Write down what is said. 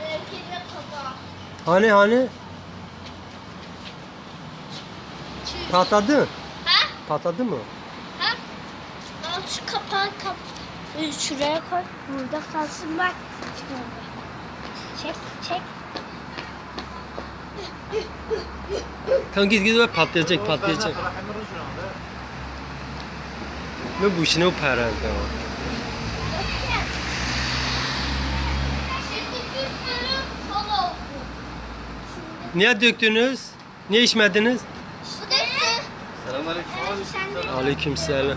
Belki de kaza. Hani hani patladı. Ha? Patladı mı? Al şu kapağı kap. Ee, Şuraya koy. Burada kalsın bak. Çek çek. Tamam git git bak patlayacak patlayacak. Ne bu işine o kola oldu. Niye döktünüz? Niye içmediniz? Su döktü. Selamünaleyküm. Sen